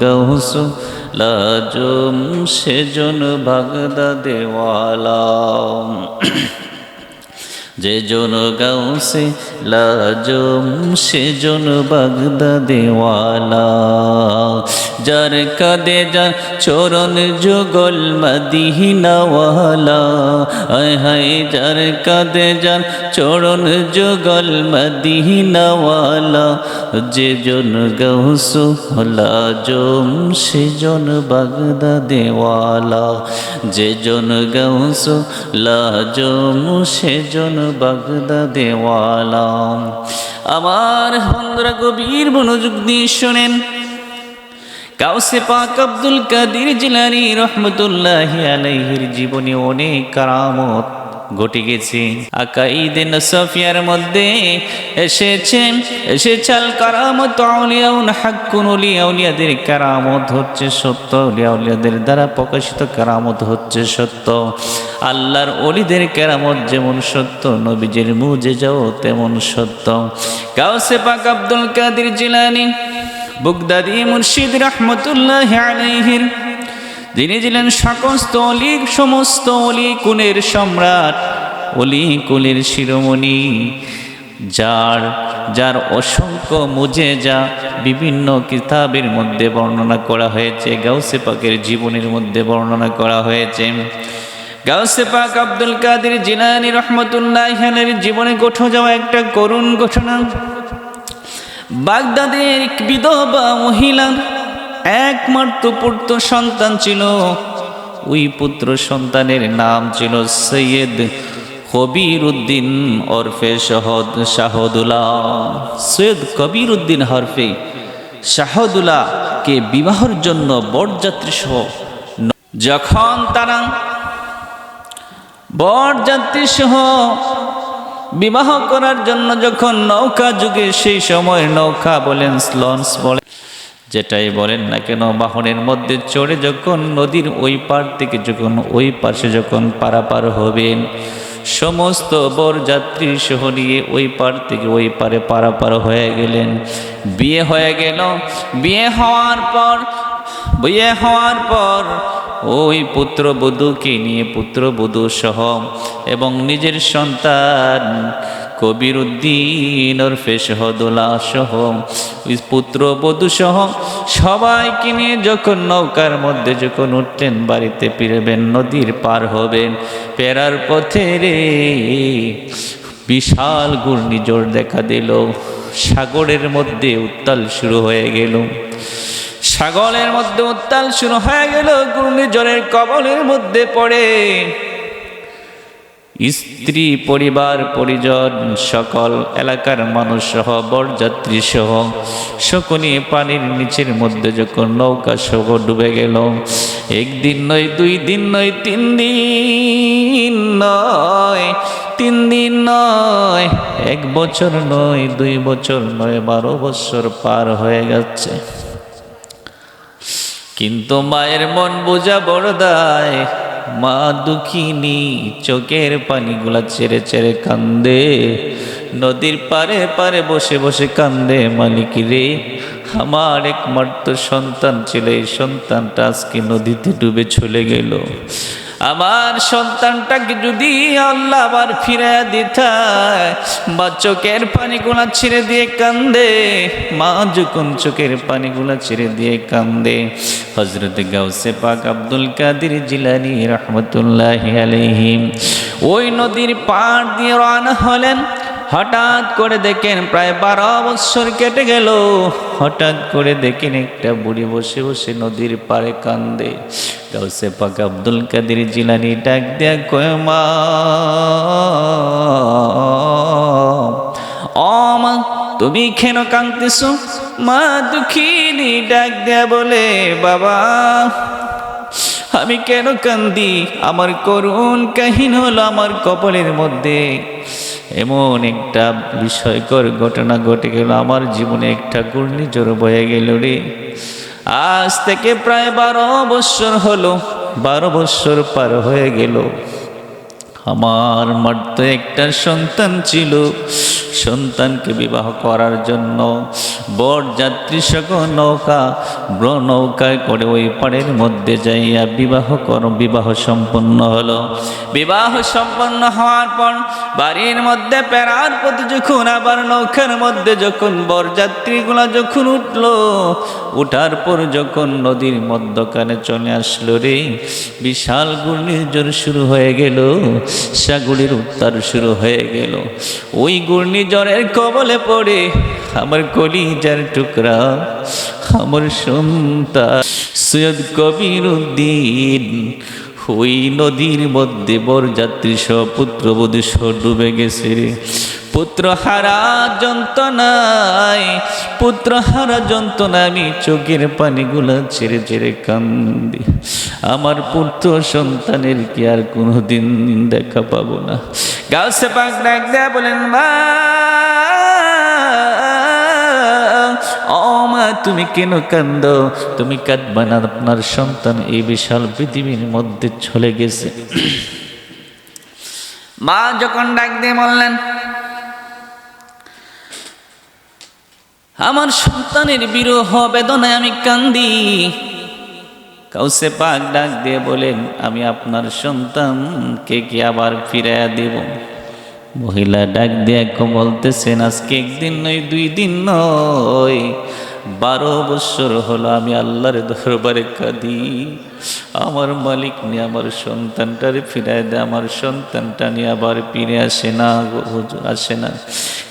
গৌস লাজম সেজন বাগদা দেওয়ালা যে জন গাউসে লাজম সেজন বাগদা দেওয়ালা যার কাদে যার চরণ যুগল মদিনাওয়ালা আয় হায়, যার কাদে যার চরণ যুগল মদিনাওয়ালা যে জন গাউস লাজম সেজন বাগদা দেওয়ালা যে জন গাউস লাজম সেজন বাগদা দেওয়ালা আমার হন্দ্র গভীর মনোযোগ দিয়ে শোনেন। কাউসে পাক আব্দুল কাদির জিলানি রহমতুল্লাহ আলাইহির জীবনে অনেক কারামত। ঘটে গেছে। আকাইদে নসফিয়ার মধ্যে এসেছে এসেছাল কারামত আউলিয়াউন, হাক্কুন উলিয়া উলিয়াদের কারামত হচ্ছে সত্য উলিয়াউলিয়াদের দ্বারা প্রকাশিত কারামত হচ্ছে সত্য। আল্লাহর অলিদের কেরামত যেমন সত্য, নবীজের মুজে যাও তেমন সত্য। কাউসে পাক আব্দুল কাদির জিলানি, বুগদাদি মুর্শিদ রহমতুল্লাহ আলাইহির যিনি ছিলেন সমস্ত অলি সমস্ত অলি কুলের সম্রাট, অলি কুলের শিরোমণি, যার যার অসংখ্য মুজে যা বিভিন্ন কিতাবের মধ্যে বর্ণনা করা হয়েছে, গাউসে পাকের জীবনের মধ্যে বর্ণনা করা হয়েছে। গাউসে পাক আব্দুল কাদের জিলানি রহমতুল্লাহ জীবনে গঠো যাওয়া একটা করুণ ঘটনা। বাগদাদের বিধবা মহিলার একমাত্র পুত্র সন্তান ছিল। ওই পুত্র সন্তানের নাম ছিল সৈয়দ কবির উদ্দিন ওরফে শহদ শাহদুল্লাহ। সৈয়দ কবির উদ্দিন হরফে শাহদুল্লাহকে বিবাহের জন্য বরযাত্রী সহ যখন তারা বরযাত্রী সহ বিবাহ করার জন্য যখন নৌকা যুগে সেই সময় নৌকা বলেন স্লন্স বলেন যেটাই বলেন না কেন, বাহনের মধ্যে চড়ে যখন নদীর ওই পার থেকে যখন ওই পাশে যখন পারাপার হবেন, সমস্ত বরযাত্রী সহ নিয়ে ওই পার থেকে ওই পারে পারাপার হয়ে গেলেন। বিয়ে হয়ে গেল। বিয়ে হওয়ার পর, বিয়ে হওয়ার পর ওই পুত্রবধূকে নিয়ে পুত্রবধূ সহ এবং নিজের সন্তান কবির উদ্দিন ওরফে সহদুল্লাহ সহ ওই পুত্রবধূ সহ সবাইকে নিয়ে যখন নৌকার মধ্যে যখন উঠলেন বাড়িতে ফিরবেন, নদীর পার হবেন পেরার পথে রে বিশাল ঘূর্ণিঝড় দেখা দিল। সাগরের মধ্যে উত্তাল শুরু হয়ে গেল। সাগরের মধ্যে উত্তাল শুরু হয়ে গেল, ঘূর্ণিঝড়ের কবলের মধ্যে পড়ে। স্ত্রী, পরিবার, পরিজন, সকল এলাকার মানুষ সহ বরযাত্রী সহ সকলে পানির নিচের মধ্যে যখন নৌকা সহ ডুবে গেল, একদিন নয়, দুই দিন নয়, তিন দিন নয়, তিন দিন নয়, এক বছর নয়, দুই বছর নয়, বারো বছর পার হয়ে যাচ্ছে কিন্তু মায়ের মন বোঝা বড় দায় মা দুঃখিনী চোখের পানিগুলা ছেড়ে ছেড়ে কান্দে। নদীর পারে পারে বসে বসে কান্দে, মালিক রে, আমার একমাত্র সন্তান ছিল, এই সন্তানটা আজকে নদীতে ডুবে চলে গেল। আমার সন্তানটাকে যদি আল্লাহ আবার ফিরে দিতায় বা চোখের পানিগুলা ছেড়ে দিয়ে কান্দে, মা যখন চোখের পানিগুলা ছেড়ে দিয়ে কান্দে হজরত গাউসে পাক আব্দুল কাদির জিলানি রহমতুল্লাহ আলহিম ওই নদীর পাড় দিয়ে রানা হলেন, হঠাৎ করে দেখেন প্রায় বারো বছর কেটে গেল, হঠাৎ করে দেখেন একটা বুড়ি বসে বসে নদীর পাড়ে কান্দে। গাউসে পাক আব্দুল কাদের জিলানি ডাক দেয়া কয়, মা মা, তুমি কেন কাঁদতেছ? মা, দুঃখিনী, ডাক দেয়া বলে, বাবা, আমি কেন কান্দি? আমার করুণ কাহিন হলো আমার কপালের মধ্যে। এমন একটা বিষয়কর ঘটনা ঘটে গেল, আমার জীবনে একটা ঘূর্ণিঝড় বয়ে গেল রে। আজ থেকে প্রায় বারো বৎসর হলো, বারো বৎসর পার হয়ে গেল। আমার মার তো একটা সন্তান ছিল। সন্তানকে বিবাহ করার জন্য বর যাত্রী সকল নৌকা নৌকায় করে ওই পাড়ের মধ্যে যাইয়া বিবাহ কর, বিবাহ সম্পন্ন হলো। বিবাহ সম্পন্ন হওয়ার পর বাড়ির মধ্যে পেরার প্রতি যখন আবার নৌকার মধ্যে যখন বরযাত্রীগুলা যখন উঠল, উঠার পর যখন নদীর মধ্যখানে চলে আসলো রে, বিশাল ঘূর্ণিঝড় শুরু হয়ে গেল সাগরের উত্তার শুরু হয়ে গেল। ওই ঘূর্ণিঝড়ের কবলে পড়ে আমার কলিজার টুকরা, আমার সন্তান সৈয়দ কবির উদ্দিন ওই নদীর মধ্যে বরযাত্রী সহ পুত্রবধূ সহ ডুবে গেছে পুত্র হারা যন্ত্রণায়, পুত্র হারা যন্ত্রণা আমি চোখের পানিগুলো ছেড়ে ছেড়ে কান্দি। আমার পুত্র সন্তানের কি আর কোনোদিন দেখা পাবো না। গাছে পাক ডাক দেয়া বলেন মা মা তুমি কেন কান্দ? তুমি কাঁদবা না, আপনার সন্তান এই বিশাল পৃথিবীর মধ্যে চলে গেছে। মা যখন ডাক দিয়ে বললেন, আমার সন্তানের বিরহ বেদনায় আমি কান্দি। কাউসে পাক ডাক দিয়ে বলেন, আমি আপনার সন্তানকে কি আবার ফিরাইয়া দেব? মহিলা ডাক দিয়ে বলতেছেন, আজকে একদিন নয়, দুই দিন নয়। বারো বছর হলো আমি আল্লাহর দরবারে কাঁদি। আমার মালিক নিয়ে আমার সন্তানটারে ফিরায় দেয় আমার সন্তানটা নিয়ে আবার ফিরে আসে না হুজুর, আসে না।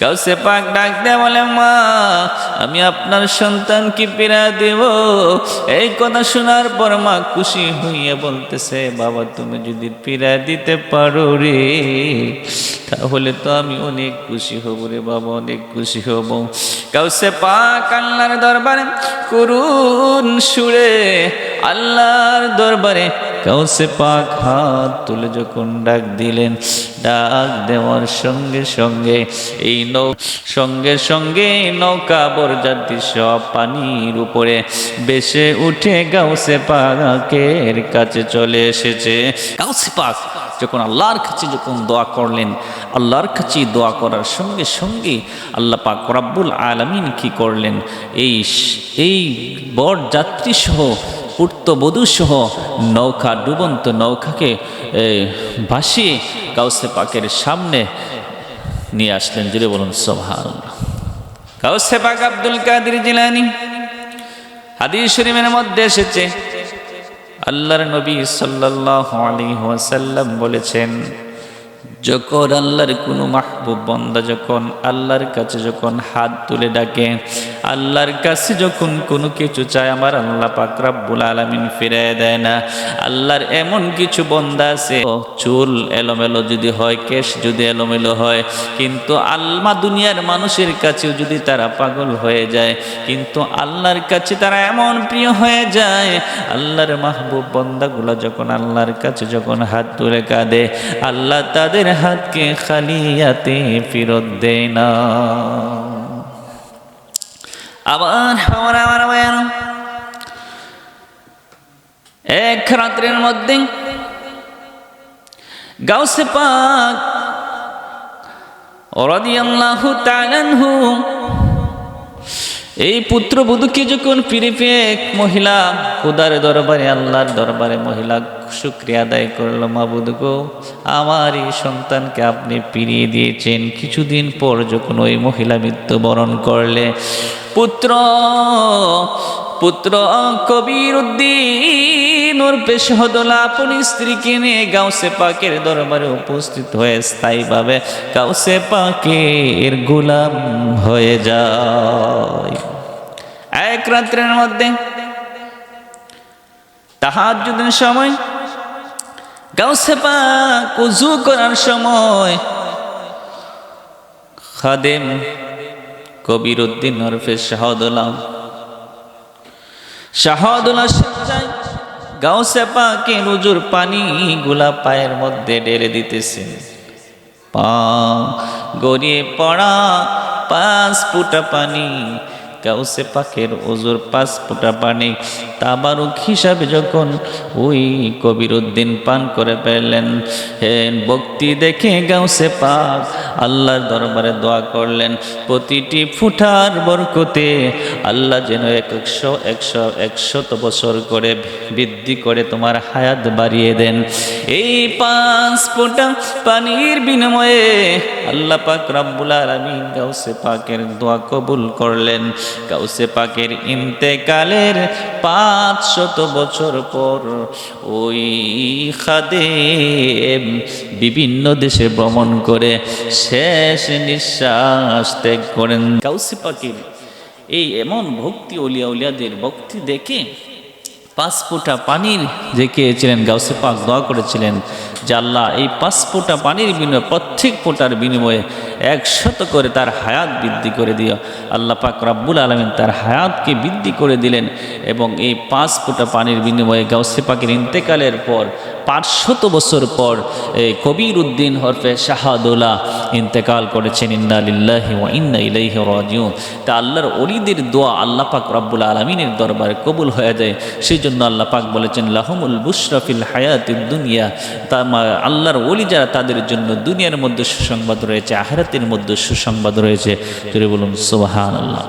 কাউসে পাক ডাক দেয় বলে মা আমি আপনার সন্তানকে ফিরায় দেব। এই কথা শোনার পর মা খুশি হইয়া বলতেছে বাবা তুমি যদি ফিরায় দিতে পারো রে তাহলে তো আমি অনেক খুশি হব রে বাবা অনেক খুশি হব। কাউসে পাক আল্লাহর দরবারে করুন সুরে আল্লাহর দরবারে কাউসে পাক হাত তুলে যখন ডাক দিলেন, ডাক দেওয়ার সঙ্গে সঙ্গে এই নৌ, সঙ্গে সঙ্গে নৌকা বরযাত্রী সব পানির উপরে বেশে উঠে গাউসে পাকের কাছে চলে এসেছে। গাউসে পাক যখন আল্লাহর কাছে যখন দোয়া করলেন, আল্লাহর কাছে দোয়া করার সঙ্গে সঙ্গে আল্লাহ পাক রাব্বুল আলামিন কি করলেন? এই এই বর যাত্রী সহ পুর্তবধূ সহ নৌকা, ডুবন্ত নৌকাকে ভাসিয়ে কাউসে পাকের সামনে নিয়ে আসলেন। জুড়ে বলুন সোভান কাউসে পাক আব্দুল কাদির জিলানি, হাদিস শরীফের মধ্যে এসেছে। আল্লাহর নবী সাল্লাল্লাহু আলাইহি ওয়াসাল্লাম বলেছেন যখন আল্লাহর কোনো মাহবুব বন্দা যখন আল্লাহর কাছে যখন হাত তুলে ডাকে, আল্লাহর কাছে যখন কোনো কিছু চায়, আমার আল্লাহ পাক রাব্বুল আলামিন ফিরায় দেয় না। আল্লাহর এমন কিছু বন্দা আছে চুল এলোমেলো যদি হয়, কেশ যদি এলোমেলো হয়, কিন্তু আল্মা দুনিয়ার মানুষের কাছেও যদি তারা পাগল হয়ে যায়, কিন্তু আল্লাহর কাছে তারা এমন প্রিয় হয়ে যায়, আল্লাহর মাহবুব বন্দাগুলো যখন আল্লাহর কাছে যখন হাত তুলে কাঁদে, আল্লাহ তাদের হাতকে খালিয়াতে ফেরত দেয় না। আবার আমার আমার আমার এক রাত্রের মধ্যে গাউসে পাক রাদিয়াল্লাহু তাআলা আনহু এই পুত্রবধূকে যখন ফিরে পেয়ে এক মহিলা, খুদার দরবারে, আল্লাহর দরবারে মহিলা শুক্রিয়া আদায় করল, মা গো, আমার এই সন্তানকে আপনি ফিরিয়ে দিয়েছেন। কিছুদিন পর যখন ওই মহিলা মৃত্যুবরণ করলে, পুত্র পুত্র কবির উদ্দিন স্ত্রীকে নিয়ে গাউসে পাকের দরবারে উপস্থিত হয়ে গাউসে পাকের গোলাম হয়ে যায়। এক রাত্রের মধ্যে তাহার সময় গাউসে পাক উজু করার সময় খাদেম কবির উদ্দিন শাহদুল্লাহ শাহদুল্লাহ গাউসে পাকে রুজুর পানি গুলা পায়ের মধ্যে ঢেলে দিতেছে। পা গড়িয়ে পড়া পাঁচ ফুটা পানি, গাউসে পাকের ওজুর পাঁচ ফুটা পানি। তাবারুক হিসাবে যখন ওই কবির উদ্দিন পান করে হে ভক্তি দেখে গাউসে পাক আল্লাহর দরবারে দোয়া করলেন। প্রতিটি ফুটার বরকতে আল্লাহ যেন একশো একশো, একশত বছর করে বৃদ্ধি করে তোমার হায়াত বাড়িয়ে দেন। এই পাঁচ ফোঁটা পানির বিনিময়ে আল্লাহ পাক রব্বুল আলামিন গাউসে পাকের দোয়া কবুল করলেন। গাউসে পাকের ইন্তেকালের পাঁচ শত বছর পর ওই খাদে বিভিন্ন দেশে ভ্রমণ করে শেষ নিঃশ্বাস ত্যাগ করেন। কাউসি পাকের এই এমন ভক্তি অলিয়া উলিয়াদের ভক্তি দেখে পাঁচ ফুটা পানির যে খেয়েছিলেন গাউসে পাক দোয়া করেছিলেন। আল্লাহ এই পাঁচ ফোঁটা পানির বিনিময়ে, প্রত্যেক ফোঁটার বিনিময়ে একশত করে তার হায়াত বৃদ্ধি করে দিও। আল্লাহ পাক রাব্বুল আলমিন তার হায়াতকে বৃদ্ধি করে দিলেন এবং এই পাঁচ ফোঁটা পানির বিনিময়ে গাউসে পাকের ইন্তেকালের পর, পাঁচশত বছর পর এই কবির উদ্দিন হরফে শাহাদুল্লাহ ইন্তেকাল করেছেন, ইন্না লিল্লাহি ইন্না ইলাইহি রাজিউন। তা আল্লাহর অলিদের দোয়া আল্লাহ পাক রব্বুল আলমিনের দরবারে কবুল হয়ে যায়। সেই জন্য আল্লাহ পাক বলেছেন, লাহমুল বুশরাফিল হায়াতিদ দুনিয়া তা আল্লাহর ওলি যারা তাদের জন্য দুনিয়ার মধ্যে সুসংবাদ রয়েছে আহারাতের মধ্যে সুসংবাদ রয়েছে। তুলে বলুন সোহান আল্লাহ